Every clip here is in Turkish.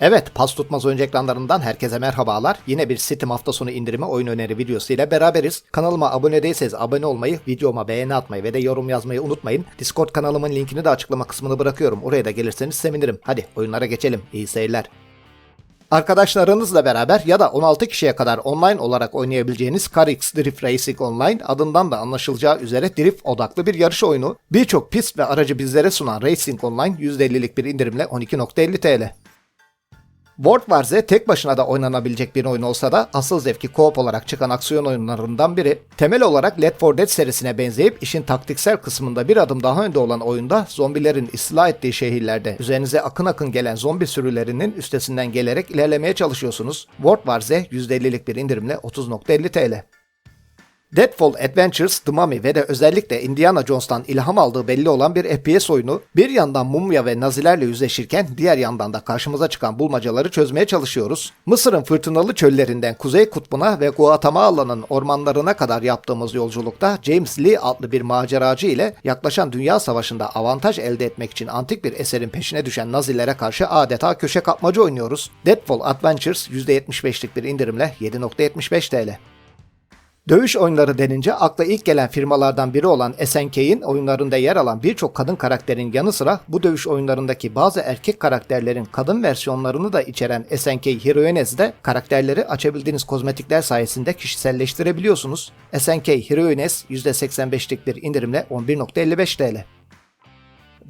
Evet, pas tutmaz oyuncu ekranlarından herkese merhabalar. Yine bir Steam hafta sonu indirimi oyun öneri videosu ile beraberiz. Kanalıma abone değilseniz abone olmayı, videoma beğeni atmayı ve de yorum yazmayı unutmayın. Discord kanalımın linkini de açıklama kısmına bırakıyorum. Oraya da gelirseniz sevinirim. Hadi oyunlara geçelim. İyi seyirler. Arkadaşlarınızla beraber ya da 16 kişiye kadar online olarak oynayabileceğiniz CarX Drift Racing Online adından da anlaşılacağı üzere drift odaklı bir yarış oyunu. Birçok pist ve aracı bizlere sunan Racing Online %50'lik bir indirimle 12.50 TL. World War Z tek başına da oynanabilecek bir oyun olsa da asıl zevki co-op olarak çıkan aksiyon oyunlarından biri. Temel olarak Left 4 Dead serisine benzeyip işin taktiksel kısmında bir adım daha önde olan oyunda zombilerin istila ettiği şehirlerde üzerinize akın akın gelen zombi sürülerinin üstesinden gelerek ilerlemeye çalışıyorsunuz. World War Z %50'lik bir indirimle 30.50 TL. Deadfall Adventures, The Mummy ve de özellikle Indiana Jones'tan ilham aldığı belli olan bir FPS oyunu bir yandan mumya ve nazilerle yüzleşirken diğer yandan da karşımıza çıkan bulmacaları çözmeye çalışıyoruz. Mısır'ın fırtınalı çöllerinden Kuzey Kutbu'na ve Guatemala'nın ormanlarına kadar yaptığımız yolculukta James Lee adlı bir maceracı ile yaklaşan Dünya Savaşı'nda avantaj elde etmek için antik bir eserin peşine düşen nazilere karşı adeta köşe kapmaca oynuyoruz. Deadfall Adventures %75'lik bir indirimle 7.75 TL. Dövüş oyunları denince akla ilk gelen firmalardan biri olan SNK'in oyunlarında yer alan birçok kadın karakterin yanı sıra bu dövüş oyunlarındaki bazı erkek karakterlerin kadın versiyonlarını da içeren SNK Heroines'de karakterleri açabildiğiniz kozmetikler sayesinde kişiselleştirebiliyorsunuz. SNK Heroines %85'lik bir indirimle 11.55 TL.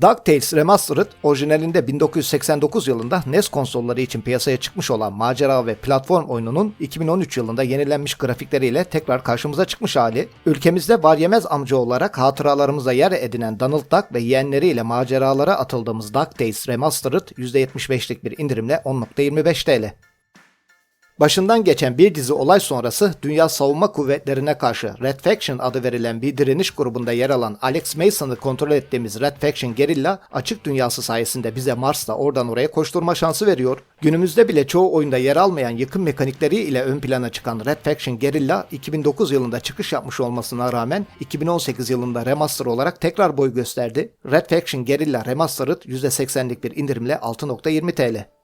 DuckTales Remastered orijinalinde 1989 yılında NES konsolları için piyasaya çıkmış olan macera ve platform oyununun 2013 yılında yenilenmiş grafikleriyle tekrar karşımıza çıkmış hali, ülkemizde var yemez amca olarak hatıralarımıza yer edinen Donald Duck ve yeğenleriyle maceralara atıldığımız DuckTales Remastered %75'lik bir indirimle 10.25 TL. Başından geçen bir dizi olay sonrası Dünya Savunma Kuvvetlerine karşı Red Faction adı verilen bir direniş grubunda yer alan Alex Mason'ı kontrol ettiğimiz Red Faction gerilla açık dünyası sayesinde bize Mars'ta oradan oraya koşturma şansı veriyor. Günümüzde bile çoğu oyunda yer almayan yıkım mekanikleri ile ön plana çıkan Red Faction gerilla 2009 yılında çıkış yapmış olmasına rağmen 2018 yılında remaster olarak tekrar boy gösterdi. Red Faction Guerrilla Remastered %80'lik bir indirimle 6.20 TL.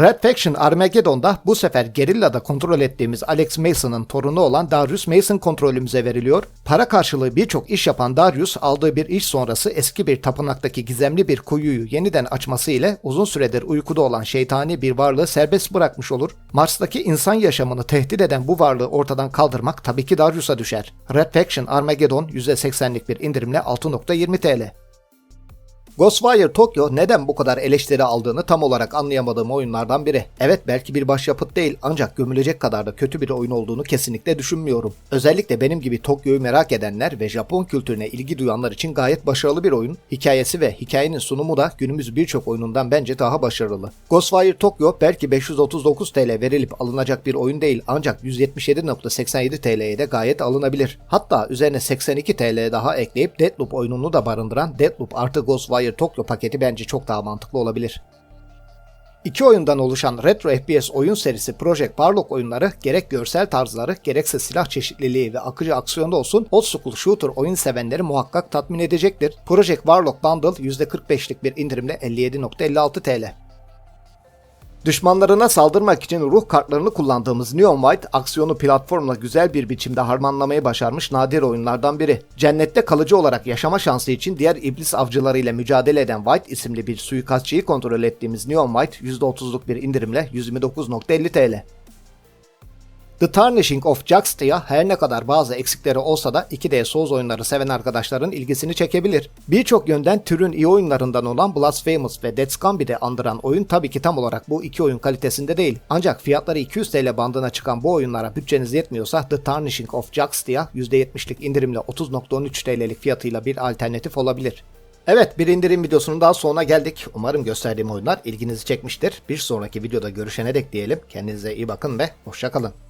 Red Faction Armageddon'da bu sefer gerillada kontrol ettiğimiz Alex Mason'ın torunu olan Darius Mason kontrolümüze veriliyor. Para karşılığı birçok iş yapan Darius aldığı bir iş sonrası eski bir tapınaktaki gizemli bir kuyuyu yeniden açması ile uzun süredir uykuda olan şeytani bir varlığı serbest bırakmış olur. Mars'taki insan yaşamını tehdit eden bu varlığı ortadan kaldırmak tabii ki Darius'a düşer. Red Faction Armageddon %80'lik bir indirimle 6.20 TL. Ghostwire Tokyo neden bu kadar eleştiri aldığını tam olarak anlayamadığım oyunlardan biri. Evet belki bir başyapıt değil ancak gömülecek kadar da kötü bir oyun olduğunu kesinlikle düşünmüyorum. Özellikle benim gibi Tokyo'yu merak edenler ve Japon kültürüne ilgi duyanlar için gayet başarılı bir oyun. Hikayesi ve hikayenin sunumu da günümüz birçok oyunundan bence daha başarılı. Ghostwire Tokyo belki 539 TL verilip alınacak bir oyun değil ancak 177.87 TL'ye de gayet alınabilir. Hatta üzerine 82 TL daha ekleyip Deathloop oyununu da barındıran Deathloop artı Ghostwire Tokyo paketi bence çok daha mantıklı olabilir. İki oyundan oluşan retro FPS oyun serisi Project Parlock oyunları gerek görsel tarzları gerekse silah çeşitliliği ve akıcı aksiyonda olsun old school shooter oyun sevenleri muhakkak tatmin edecektir. Project Warlock Bundle %45'lik bir indirimle 57.56 TL. Düşmanlarına saldırmak için ruh kartlarını kullandığımız Neon White aksiyonu platformla güzel bir biçimde harmanlamayı başarmış nadir oyunlardan biri. Cennette kalıcı olarak yaşama şansı için diğer iblis avcılarıyla mücadele eden White isimli bir suikastçıyı kontrol ettiğimiz Neon White %30'luk bir indirimle 129.50 TL. The Tarnishing of Juxtia her ne kadar bazı eksikleri olsa da 2D Souls oyunları seven arkadaşların ilgisini çekebilir. Birçok yönden türün iyi oyunlarından olan Blasphemous ve Death's Gambit'i andıran oyun tabii ki tam olarak bu iki oyun kalitesinde değil. Ancak fiyatları 200 TL bandına çıkan bu oyunlara bütçeniz yetmiyorsa The Tarnishing of Juxtia %70'lik indirimle 30.13 TL'lik fiyatıyla bir alternatif olabilir. Evet bir indirim videosunun daha sonuna geldik. Umarım gösterdiğim oyunlar ilginizi çekmiştir. Bir sonraki videoda görüşene dek diyelim. Kendinize iyi bakın ve hoşçakalın.